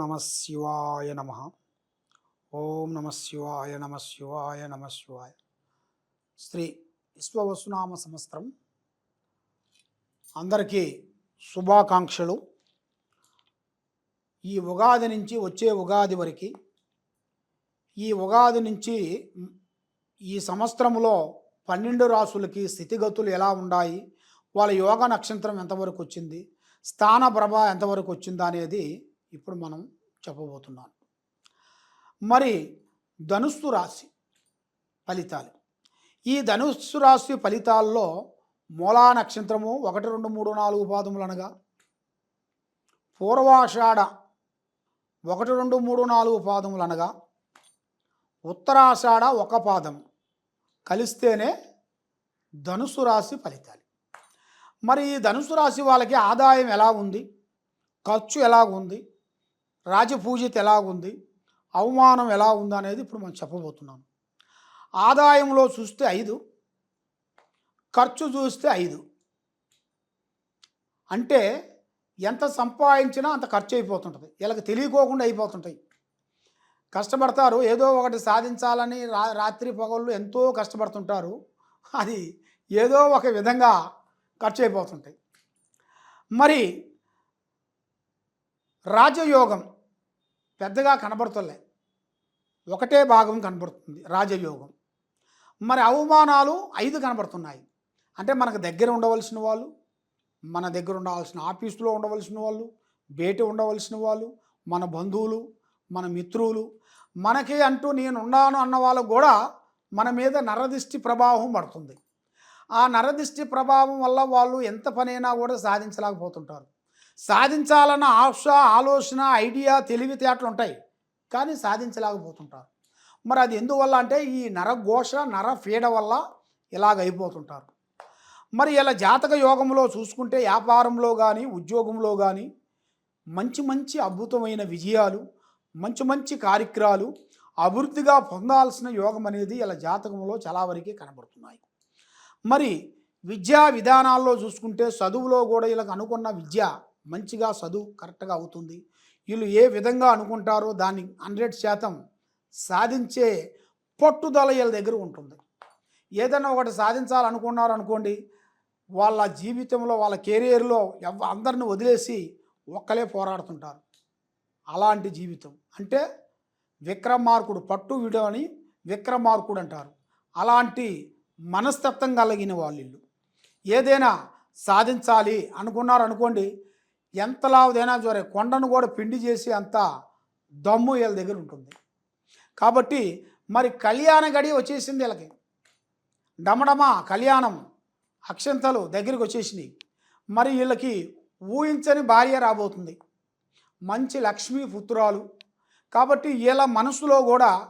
నమ శివాయ నమ. ఓం నమ శివాయ నమ శివాయ నమ శివాయ. శ్రీ విశ్వవసునామ సంవత్సరం. అందరికీ శుభాకాంక్షలు. ఈ ఉగాది నుంచి వచ్చే ఉగాది వరకు ఈ ఉగాది నుంచి ఈ సంవత్సరంలో పన్నెండు రాసులకి స్థితిగతులు ఎలా ఉన్నాయి వాళ్ళ యోగ నక్షత్రం ఎంతవరకు వచ్చింది స్థాన ప్రభ ఎంతవరకు వచ్చిందా అనేది ఇప్పుడు మనం చెప్పబోతున్నాను మరి ధనుస్సు రాశి ఫలితాలు. ఈ ధనుస్సు రాశి ఫలితాల్లో మూలా నక్షత్రము ఒకటి రెండు మూడు నాలుగు పాదములు అనగా పూర్వాషాఢ ఒకటి రెండు మూడు నాలుగు పాదములు అనగా ఉత్తరాషాఢ ఒక పాదం కలిస్తేనే ధనుసు రాశి ఫలితాలు. మరి ఈ ధనుసు రాశి వాళ్ళకి ఆదాయం ఎలా ఉంది? ఖర్చు ఎలా ఉంది? రాజపూజిత ఎలాగుంది? అవమానం ఎలా ఉంది అనేది ఇప్పుడు మనం చెప్పబోతున్నాం. ఆదాయంలో చూస్తే ఐదు ఖర్చు చూస్తే ఐదు. అంటే ఎంత సంపాదించినా అంత ఖర్చు అయిపోతుంటుంది. వీళ్ళకి తెలియకోకుండా అయిపోతుంటాయి. కష్టపడతారు ఏదో ఒకటి సాధించాలని రా రాత్రి పగళ్ళు ఎంతో కష్టపడుతుంటారు. అది ఏదో ఒక విధంగా ఖర్చు అయిపోతుంటాయి. మరి రాజయోగం పెద్దగా కనబడుతులే. ఒకటే భాగం కనబడుతుంది రాజయోగం. మరి అవమానాలు ఐదు కనబడుతున్నాయి. అంటే మనకు దగ్గర ఉండవలసిన వాళ్ళు మన దగ్గర ఉండవలసిన ఆఫీసులో ఉండవలసిన వాళ్ళు బయట ఉండవలసిన వాళ్ళు మన బంధువులు మన మిత్రులు. మనకి అంటూ నేను ఉన్నాను అన్న వాళ్ళకు కూడా మన మీద నరదిష్టి ప్రభావం పడుతుంది. ఆ నరదిష్టి ప్రభావం వల్ల వాళ్ళు ఎంత పనైనా కూడా సాధించలేకపోతుంటారు. సాధించాలన్న ఆశ ఆలోచన ఐడియా తెలివితేటలు ఉంటాయి కానీ సాధించలేకపోతుంటారు. మరి అది ఎందువల్ల అంటే ఈ నరఘోష నర పీడ వల్ల ఇలాగ అయిపోతుంటారు మరి ఇలా జాతక యోగంలో చూసుకుంటే వ్యాపారంలో కానీ ఉద్యోగంలో కానీ మంచి మంచి అద్భుతమైన విజయాలు మంచి మంచి కార్యక్రమాలు అభివృద్ధిగా పొందాల్సిన యోగం అనేది ఇలా జాతకంలో చాలా వరకే కనబడుతున్నాయి. మరి విద్యా విధానాల్లో చూసుకుంటే చదువులో కూడా వీళ్ళకి అనుకున్న విద్య మంచిగా చదువు కరెక్ట్గా అవుతుంది. వీళ్ళు ఏ విధంగా అనుకుంటారో దాన్ని హండ్రెడ్ శాతం సాధించే పట్టుదల వీళ్ళ దగ్గర ఉంటుంది. ఏదైనా ఒకటి సాధించాలనుకున్నారు అనుకోండి వాళ్ళ జీవితంలో వాళ్ళ కెరియర్లో ఎవ అందరిని వదిలేసి ఒక్కలే పోరాడుతుంటారు. అలాంటి జీవితం. అంటే విక్రమార్కుడు పట్టు విడవని విక్రమార్కుడు అంటారు. అలాంటి మనస్తత్వం కలిగిన వాళ్ళు. ఏదైనా సాధించాలి అనుకున్నారు అనుకోండి ఎంత లావుదైనా సరే కొండను కూడా పిండి చేసి అంత దమ్ము వీళ్ళ దగ్గర ఉంటుంది. కాబట్టి మరి కళ్యాణ గడి వచ్చేసింది వీళ్ళకి. డమడమ కళ్యాణం అక్షంతలు దగ్గరికి వచ్చేసినాయి. మరి వీళ్ళకి ఊహించని భార్య రాబోతుంది. మంచి లక్ష్మీ పుత్రాలు. కాబట్టి వీళ్ళ మనసులో కూడా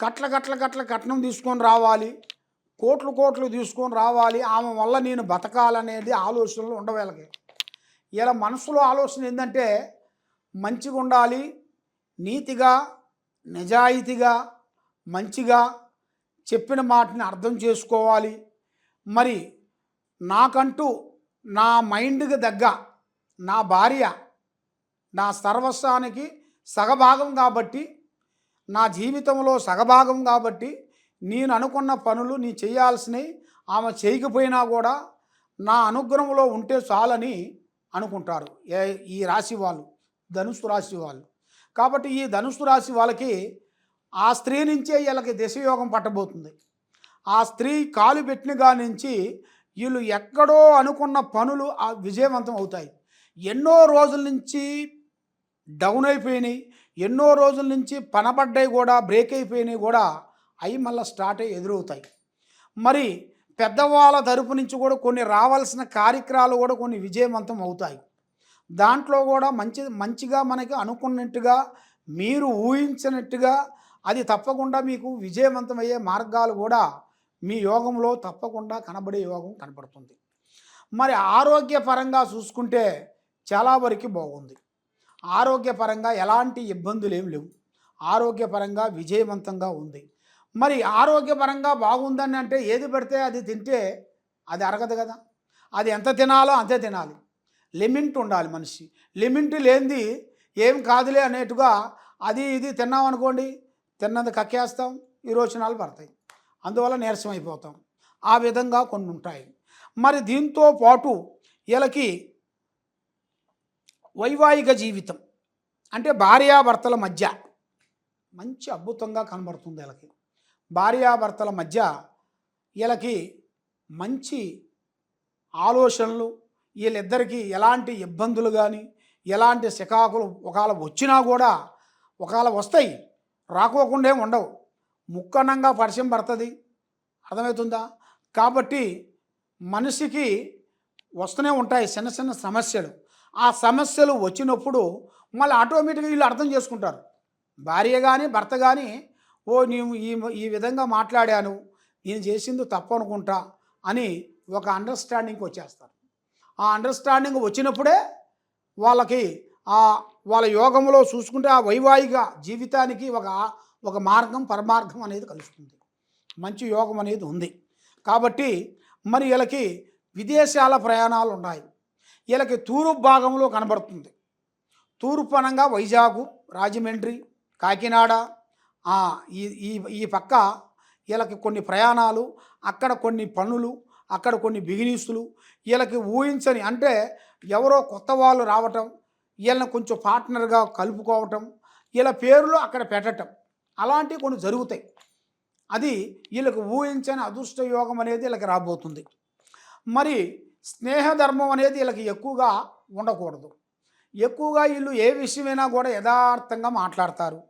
కట్ల కట్ల కట్ల కట్నం తీసుకొని రావాలి. కోట్లు కోట్లు తీసుకొని రావాలి. ఆమె వల్ల నేను బతకాలనేది ఆలోచనలు ఉండవేళకి ఇలా మనసులో ఆలోచన ఏంటంటే మంచిగా ఉండాలి నీతిగా నిజాయితీగా మంచిగా చెప్పిన మాటని అర్థం చేసుకోవాలి. మరి నాకంటూ నా మైండ్కి దగ్గ నా భార్య నా సర్వస్వానికి సగభాగం కాబట్టి నా జీవితంలో సగభాగం కాబట్టి నేను అనుకున్న పనులు నీ చేయాల్సినవి ఆమె చేయకపోయినా కూడా నా అనుగ్రహంలో ఉంటే చాలని అనుకుంటారు. ఏ ఈ రాశి వాళ్ళు ధనుసు రాశి వాళ్ళు. కాబట్టి ఈ ధనుసు రాశి వాళ్ళకి ఆ స్త్రీ నుంచే వీళ్ళకి దశయోగం పట్టబోతుంది. ఆ స్త్రీ కాలు పెట్టినగా నుంచి వీళ్ళు ఎక్కడో అనుకున్న పనులు ఆ విజయవంతం అవుతాయి. ఎన్నో రోజుల నుంచి డౌన్ అయిపోయినాయి. ఎన్నో రోజుల నుంచి పనబడ్డాయి కూడా బ్రేక్ అయిపోయినాయి కూడా అవి మళ్ళీ స్టార్ట్ అయ్యి ఎదురవుతాయి. మరి పెద్దవాళ్ళ తరపు నుంచి కూడా కొన్ని రావాల్సిన కార్యక్రమాలు కూడా కొన్ని విజయవంతం అవుతాయి. దాంట్లో కూడా మంచి మంచిగా మనకి అనుకున్నట్టుగా మీరు ఊహించినట్టుగా అది తప్పకుండా మీకు విజయవంతమయ్యే మార్గాలు కూడా మీ యోగంలో తప్పకుండా కనబడే యోగం కనబడుతుంది మరి ఆరోగ్యపరంగా చూసుకుంటే చాలా వరకు బాగుంది. ఆరోగ్యపరంగా ఎలాంటి ఇబ్బందులు ఏం లేవు. ఆరోగ్యపరంగా విజయవంతంగా ఉంది. మరి ఆరోగ్యపరంగా బాగుందని అంటే ఏది పెడితే అది తింటే అది అరగదు కదా. అది ఎంత తినాలో అంతే తినాలి. లిమిట్ ఉండాలి మనిషి. లిమిట్ లేనిది ఏం కాదులే అనేట్టుగా అది ఇది తిన్నాం అనుకోండి తిన్నది కక్కేస్తాం ఈ పడతాయి. అందువల్ల నీరసం అయిపోతాం. ఆ విధంగా కొన్ని ఉంటాయి. మరి దీంతో పాటు వీళ్ళకి వైవాహిక జీవితం అంటే భార్యాభర్తల మధ్య మంచి అద్భుతంగా కనబడుతుంది వీళ్ళకి. భార్యాభర్తల మధ్య వీళ్ళకి మంచి ఆలోచనలు వీళ్ళిద్దరికీ ఎలాంటి ఇబ్బందులు కానీ ఎలాంటి శికాకులు ఒకవేళ వచ్చినా కూడా ఒకవేళ వస్తాయి రాకోకుండా ఉండవు. ముక్కనంగా పరిచయం పడుతుంది. అర్థమవుతుందా? కాబట్టి మనిషికి వస్తూనే ఉంటాయి చిన్న చిన్న సమస్యలు. ఆ సమస్యలు వచ్చినప్పుడు మళ్ళీ ఆటోమేటిక్గా వీళ్ళు అర్థం చేసుకుంటారు. భార్య కానీ భర్త కానీ ఓ నేను ఈ ఈ విధంగా మాట్లాడాను నేను చేసింది తప్పు అనుకుంటా అని ఒక అండర్స్టాండింగ్కి వచ్చేస్తారు. ఆ అండర్స్టాండింగ్ వచ్చినప్పుడే వాళ్ళకి ఆ వాళ్ళ యోగంలో చూసుకుంటే ఆ వైవాహిక జీవితానికి ఒక ఒక మార్గం పరమార్గం అనేది కలుస్తుంది. మంచి యోగం అనేది ఉంది. కాబట్టి మరి వీళ్ళకి విదేశాల ప్రయాణాలు ఉన్నాయి. వీళ్ళకి తూర్పు భాగంలో కనబడుతుంది. తూర్పు అనగా వైజాగ్ రాజమండ్రి కాకినాడ ఈ ఈ పక్క వీళ్ళకి కొన్ని ప్రయాణాలు అక్కడ కొన్ని పనులు అక్కడ కొన్ని బిగినీసులు వీళ్ళకి ఊహించని అంటే ఎవరో కొత్త వాళ్ళు రావటం వీళ్ళని కొంచెం పార్ట్నర్గా కలుపుకోవటం వీళ్ళ పేర్లు అక్కడ పెట్టటం అలాంటివి కొన్ని జరుగుతాయి. అది వీళ్ళకి ఊహించని అదృష్ట యోగం అనేది వీళ్ళకి రాబోతుంది. మరి స్నేహధర్మం అనేది వీళ్ళకి ఎక్కువగా ఉండకూడదు. ఎక్కువగా వీళ్ళు ఏ విషయమైనా కూడా యథార్థంగా మాట్లాడతారు.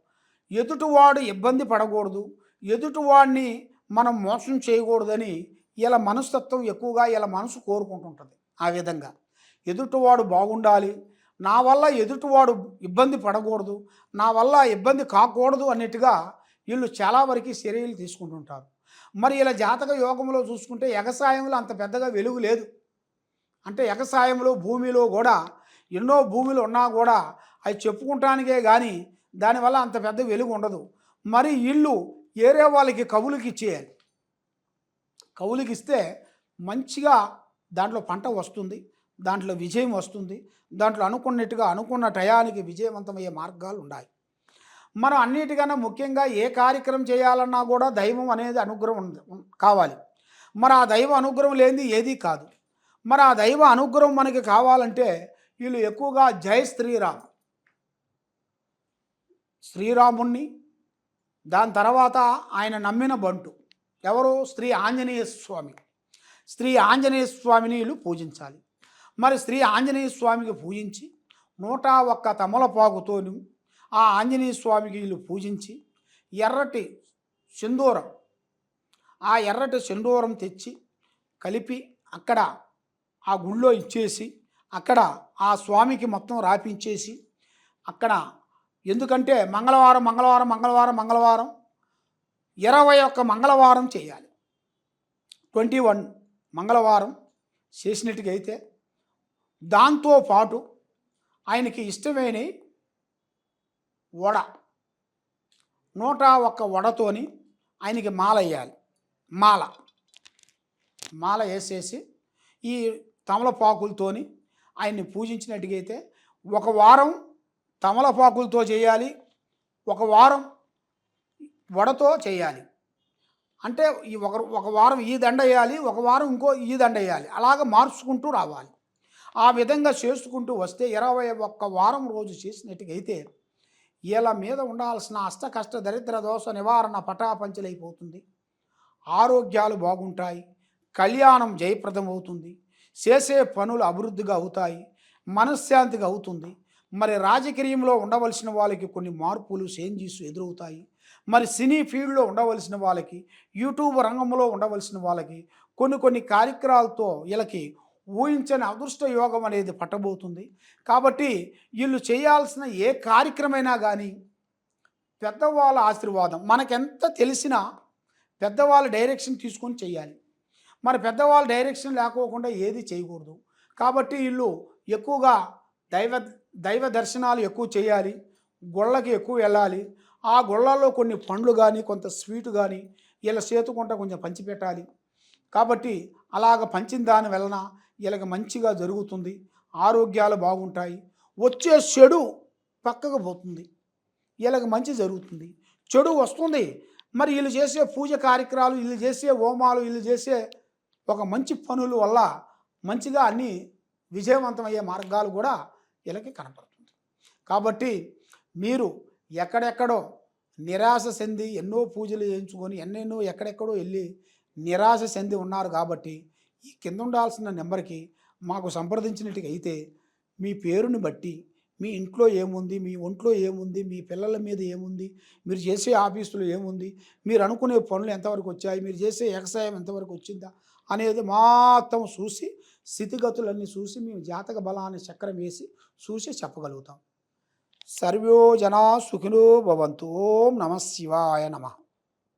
ఎదుటివాడు ఇబ్బంది పడకూడదు ఎదుటివాడిని మనం మోసం చేయకూడదని ఇలా మనస్తత్వం ఎక్కువగా ఇలా మనసు కోరుకుంటుంటుంది ఆ విధంగా. ఎదుటివాడు బాగుండాలి నా వల్ల ఎదుటివాడు ఇబ్బంది పడకూడదు నా వల్ల ఇబ్బంది కాకూడదు అన్నట్టుగా వీళ్ళు చాలా వరకు చర్యలు తీసుకుంటుంటారు. మరి ఇలా జాతక యోగంలో చూసుకుంటే ఎగసాయంలో అంత పెద్దగా వెలుగు లేదు. అంటే ఎగసాయంలో భూమిలో కూడా ఎన్నో భూములు ఉన్నా కూడా అవి చెప్పుకుంటానికే కానీ దానివల్ల అంత పెద్ద వెలుగు ఉండదు. మరి ఇల్లు ఏరే వాళ్ళకి కవులకి ఇచ్చేయాలి. కవులకి ఇస్తే మంచిగా దాంట్లో పంట వస్తుంది దాంట్లో విజయం వస్తుంది దాంట్లో అనుకున్నట్టుగా అనుకున్న టయానికి విజయవంతమయ్యే మార్గాలు ఉన్నాయి. మనం అన్నిటికన్నా ముఖ్యంగా ఏ కార్యక్రమం చేయాలన్నా కూడా దైవం అనేది అనుగ్రహం ఉంది కావాలి. మరి ఆ దైవ అనుగ్రహం లేనిది ఏదీ కాదు. మరి ఆ దైవ అనుగ్రహం మనకి కావాలంటే వీళ్ళు ఎక్కువగా జై శ్రీరామ్ శ్రీరాముణ్ణి దాని తర్వాత ఆయన నమ్మిన బంటు. ఎవరు? శ్రీ ఆంజనేయ స్వామి శ్రీ ఆంజనేయ స్వామిని వీళ్ళు పూజించాలి. మరి శ్రీ ఆంజనేయ స్వామికి పూజించి నూట ఒక్క తమలపాకుతోని ఆ ఆంజనేయ స్వామికి వీళ్ళు పూజించి ఎర్రటి సింధూరం ఆ ఎర్రటి సింధూరం తెచ్చి కలిపి అక్కడ ఆ గుళ్ళో ఇచ్చేసి అక్కడ ఆ స్వామికి మొత్తం రాపించేసి అక్కడ ఎందుకంటే మంగళవారం మంగళవారం మంగళవారం మంగళవారం ఇరవై ఒక్క మంగళవారం చేయాలి. ట్వంటీ వన్ మంగళవారం చేసినట్టుగా అయితే దాంతో పాటు ఆయనకి ఇష్టమైన వడ నూట ఒక్క వడతోని ఆయనకి మాల వేయాలి. మాల మాల వేసేసి ఈ తమలపాకులతోని ఆయన్ని పూజించినట్టుగైతే ఒక వారం తమలపాకులతో చేయాలి. ఒక వారం వడతో చేయాలి. అంటే ఈ ఒక ఒక వారం ఈ దండ వేయాలి ఒక వారం ఇంకో ఈ దండ వేయాలి. అలాగ మార్చుకుంటూ రావాలి. ఆ విధంగా చేసుకుంటూ వస్తే ఇరవై ఒక్క వారం రోజు చేసినట్టుగైతే ఇలా మీద ఉండాల్సిన అష్ట కష్ట దరిద్ర దోష నివారణ పటాపంచలైపోతుంది. ఆరోగ్యాలు బాగుంటాయి. కళ్యాణం జయప్రదం అవుతుంది చేసే పనులు అభివృద్ధిగా అవుతాయి. మనశ్శాంతిగా అవుతుంది. మరి రాజకీయంలో ఉండవలసిన వాళ్ళకి కొన్ని మార్పులు చేంజెస్ ఎదురవుతాయి. మరి సినీ ఫీల్డ్లో ఉండవలసిన వాళ్ళకి యూట్యూబ్ రంగంలో ఉండవలసిన వాళ్ళకి కొన్ని కొన్ని కార్యక్రమాలతో వీళ్ళకి ఊహించని అదృష్ట యోగం అనేది పట్టబోతుంది. కాబట్టి వీళ్ళు చేయాల్సిన ఏ కార్యక్రమైనా కానీ పెద్దవాళ్ళ ఆశీర్వాదం మనకెంత తెలిసినా పెద్దవాళ్ళ డైరెక్షన్ తీసుకొని చేయాలి. మరి పెద్దవాళ్ళ డైరెక్షన్ లేకోకుండా ఏది చేయకూడదు. కాబట్టి వీళ్ళు ఎక్కువగా దైవ దైవ దర్శనాలు ఎక్కువ చేయాలి గుళ్ళకి ఎక్కువ వెళ్ళాలి. ఆ గుళ్ళల్లో కొన్ని పండ్లు కానీ కొంత స్వీట్ కానీ వీళ్ళ చేతుకుంటా కొంచెం పంచిపెట్టాలి. కాబట్టి అలాగ పంచిన దాని వలన వీళ్ళకి మంచిగా జరుగుతుంది ఆరోగ్యాలు బాగుంటాయి. వచ్చే చెడు పక్కకు పోతుంది. వీళ్ళకి మంచి జరుగుతుంది. చెడు వస్తుంది. మరి వీళ్ళు చేసే పూజ కార్యక్రమాలు వీళ్ళు చేసే హోమాలు వీళ్ళు చేసే ఒక మంచి పనుల వల్ల మంచిగా అన్ని విజయవంతమయ్యే మార్గాలు కూడా వీళ్ళకి కనపడుతుంది. కాబట్టి మీరు ఎక్కడెక్కడో నిరాశ చెంది ఎన్నో పూజలు చేయించుకొని ఎన్నెన్నో ఎక్కడెక్కడో వెళ్ళి నిరాశ చెంది ఉన్నారు కాబట్టి ఈ కింద ఉండాల్సిన నెంబర్కి మాకు సంప్రదించినట్టుగా అయితే మీ పేరుని బట్టి మీ ఇంట్లో ఏముంది మీ ఒంట్లో ఏముంది మీ పిల్లల మీద ఏముంది మీరు చేసే ఆఫీసులో ఏముంది మీరు అనుకునే పనులు ఎంతవరకు వచ్చాయి మీరు చేసే ఎగసాయం ఎంతవరకు వచ్చిందా అనేది మొత్తం చూసి స్థితిగతులన్నీ చూసి మేము జాతక బలాన్ని చక్రం వేసి చూసి చెప్పగలుగుతాం. సర్వో జనా సుఖినో భవంతు ఓం నమ శివాయ నమః.